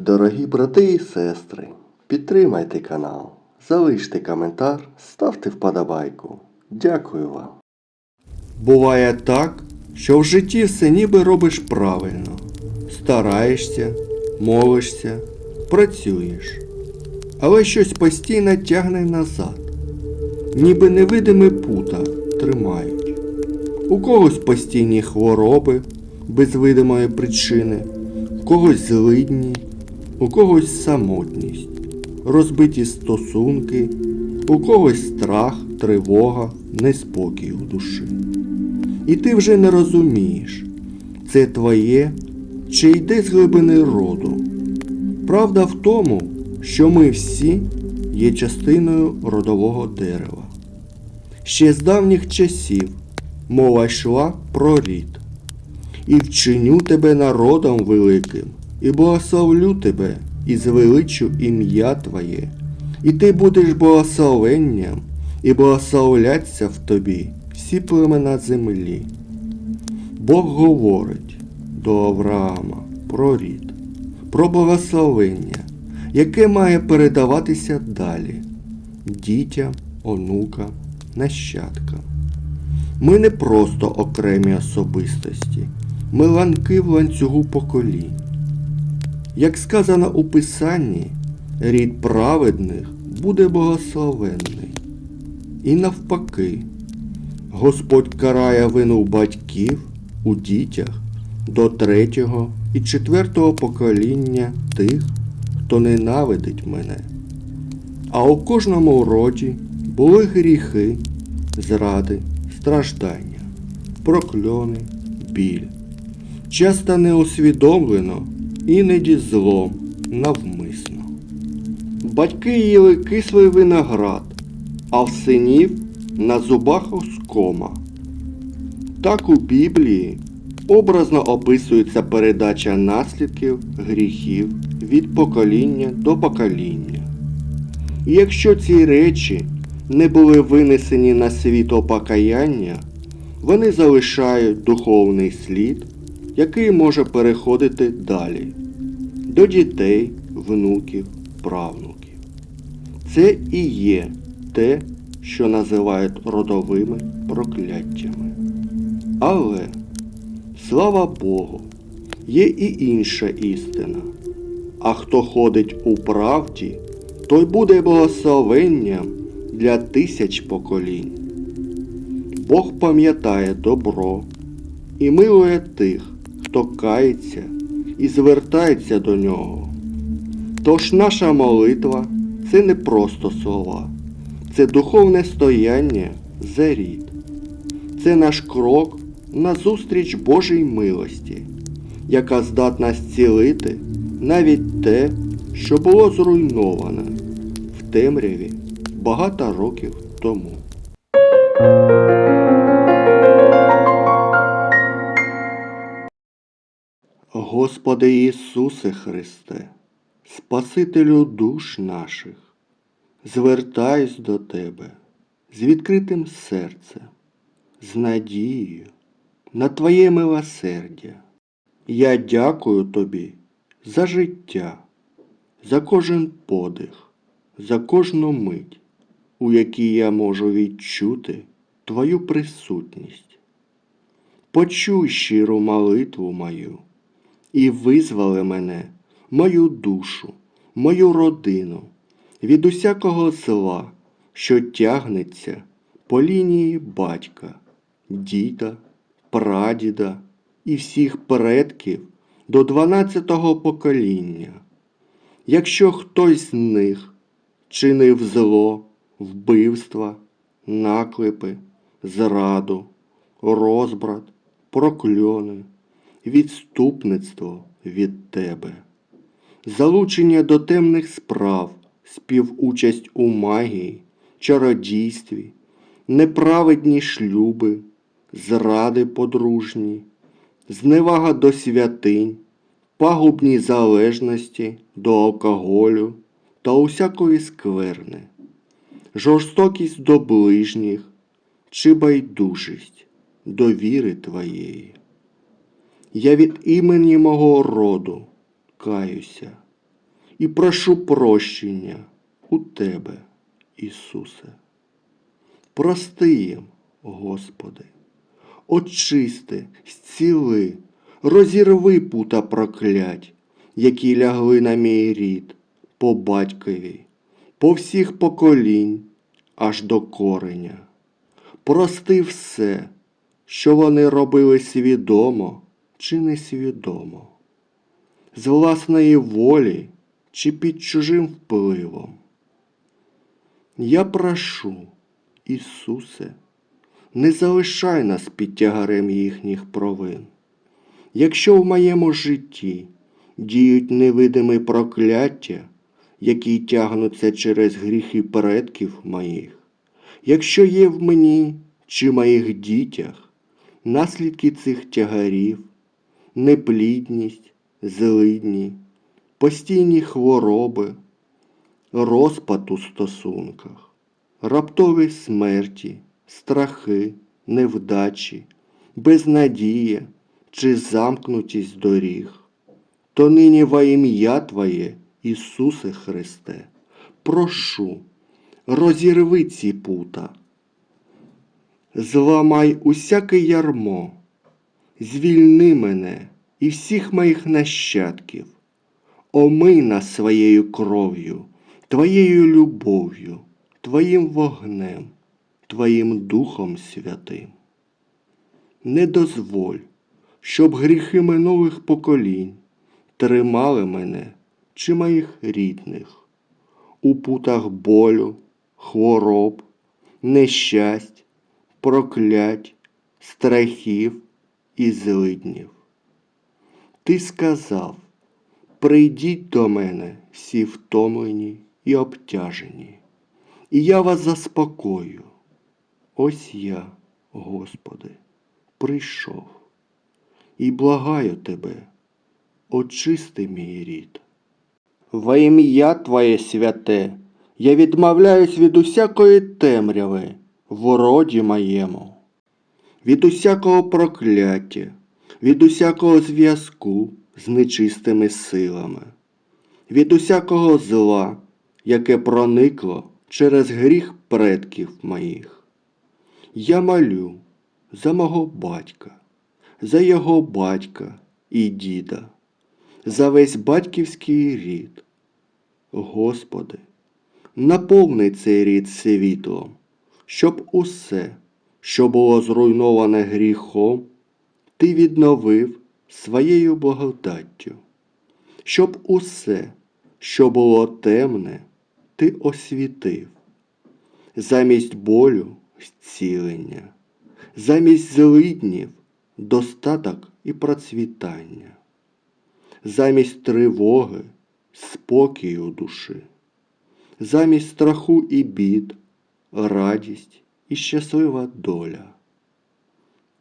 Дорогі брати і сестри, підтримайте канал, залиште коментар, ставте вподобайку. Дякую вам. Буває так, що в житті все ніби робиш правильно. Стараєшся, молишся, працюєш. Але щось постійно тягне назад. Ніби невидимі пута тримають. У когось постійні хвороби без видимої причини, у когось злидні, у когось самотність, розбиті стосунки, у когось страх, тривога, неспокій у душі. І ти вже не розумієш, це твоє чи йде з глибини роду. Правда в тому, що ми всі є частиною родового дерева. Ще з давніх часів мова йшла про рід. І вчиню тебе народом великим, і благословлю тебе, і звеличу ім'я Твоє, і ти будеш благословенням, і благословляться в тобі всі племена землі. Бог говорить до Авраама про рід, про благословення, яке має передаватися далі дітям, онукам, нащадкам. Ми не просто окремі особистості, ми ланки в ланцюгу поколінь. Як сказано у Писанні, рід праведних буде благословенний. І навпаки, Господь карає вину батьків у дітях до третього і четвертого покоління тих, хто ненавидить мене. А у кожному роді були гріхи, зради, страждання, прокльони, біль. Часто неусвідомлено, іноді злом, навмисно. Батьки їли кислий виноград, а в синів на зубах оскома. Так у Біблії образно описується передача наслідків гріхів від покоління до покоління. І якщо ці речі не були винесені на світло покаяння, вони залишають духовний слід, який може переходити далі до дітей, внуків, правнуків. Це і є те, що називають родовими прокляттями. Але, слава Богу, є і інша істина. А хто ходить у правді, той буде благословенням для тисяч поколінь. Бог пам'ятає добро і милує тих, хто кається і звертається до нього. Тож наша молитва це не просто слова, це духовне стояння за рід. Це наш крок назустріч Божій милості, яка здатна зцілити навіть те, що було зруйноване в темряві багато років тому. Господи Ісусе Христе, Спасителю душ наших, звертаюсь до Тебе з відкритим серцем, з надією на Твоє милосердя. Я дякую Тобі за життя, за кожен подих, за кожну мить, у якій я можу відчути Твою присутність. Почуй щиру молитву мою і визвали мене, мою душу, мою родину від усякого зла, що тягнеться по лінії батька, діда, прадіда і всіх предків до дванадцятого покоління. Якщо хтось з них чинив зло, вбивства, наклепи, зраду, розбрат, прокльони, відступництво від тебе, залучення до темних справ, співучасть у магії, чародійстві, неправедні шлюби, зради подружні, зневага до святинь, пагубні залежності до алкоголю та усякої скверни, жорстокість до ближніх чи байдужість до віри твоєї. Я від імені мого роду каюся і прошу прощення у Тебе, Ісусе. Прости їм, Господи, очисти, зціли, розірви пута проклять, які лягли на мій рід, по батькові, по всіх поколінь, аж до кореня. Прости все, що вони робили свідомо чи несвідомо, з власної волі чи під чужим впливом. Я прошу, Ісусе, не залишай нас під тягарем їхніх провин. Якщо в моєму житті діють невидимі прокляття, які тягнуться через гріхи предків моїх, якщо є в мені чи моїх дітях наслідки цих тягарів, неплідність, злидні, постійні хвороби, розпад у стосунках, раптові смерті, страхи, невдачі, безнадія чи замкнутість доріг, то нині во ім'я Твоє, Ісусе Христе, прошу, розірви ці пута, зламай усяке ярмо, звільни мене і всіх моїх нащадків, омий нас своєю кров'ю, Твоєю любов'ю, Твоїм вогнем, Твоїм Духом Святим. Не дозволь, щоб гріхи минулих поколінь тримали мене чи моїх рідних у путах болю, хвороб, нещасть, проклять, страхів і злиднів. Ти сказав, прийдіть до мене всі втомлені і обтяжені, і я вас заспокою. Ось я, Господи, прийшов і благаю Тебе, очисти мій рід. Во ім'я Твоє святе, я відмовляюсь від усякої темряви в роді моєму, від усякого прокляття, від усякого зв'язку з нечистими силами, від усякого зла, яке проникло через гріх предків моїх. Я молю за мого батька, за його батька і діда, за весь батьківський рід. Господи, наповни цей рід світлом, щоб усе, що було зруйноване гріхом, ти відновив своєю благодаттю, щоб усе, що було темне, ти освітив, замість болю зцілення, замість злиднів достаток і процвітання, замість тривоги спокій у душі, замість страху і бід, радість і щаслива доля.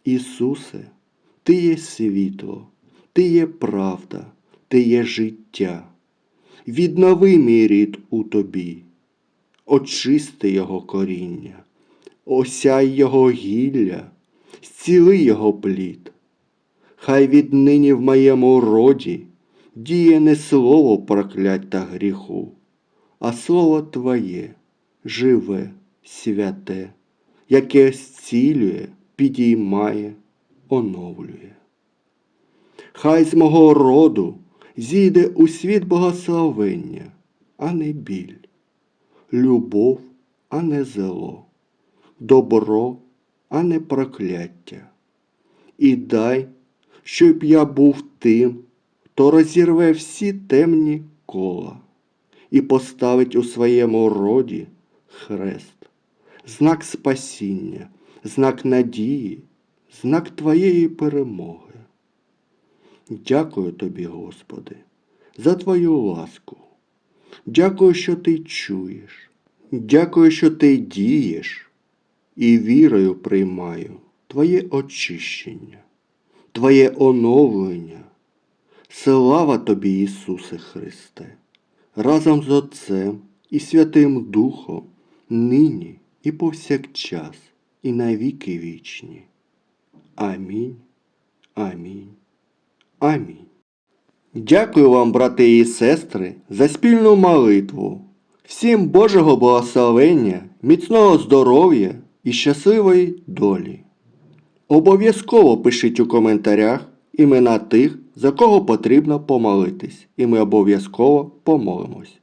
Ісусе, Ти є світло, Ти є правда, Ти є життя. Віднови мій рід у тобі, очисти його коріння, осяй його гілля, зціли його плід. Хай віднині в моєму роді діє не слово проклять та гріху, а слово Твоє, живе, святе, яке зцілює, підіймає, оновлює. Хай з мого роду зійде у світ благословення, а не біль, любов, а не зло, добро, а не прокляття. І дай, щоб я був тим, хто розірве всі темні кола і поставить у своєму роді хрест, знак спасіння, знак надії, знак Твоєї перемоги. Дякую тобі, Господи, за Твою ласку. Дякую, що ти чуєш. Дякую, що ти дієш і вірою приймаю Твоє очищення, Твоє оновлення. Слава тобі, Ісусе Христе, разом з Отцем і Святим Духом, нині і повсякчас, і навіки вічні. Амінь. Амінь. Амінь. Дякую вам, брати і сестри, за спільну молитву. Всім Божого благословення, міцного здоров'я і щасливої долі. Обов'язково пишіть у коментарях імена тих, за кого потрібно помолитись, і ми обов'язково помолимось.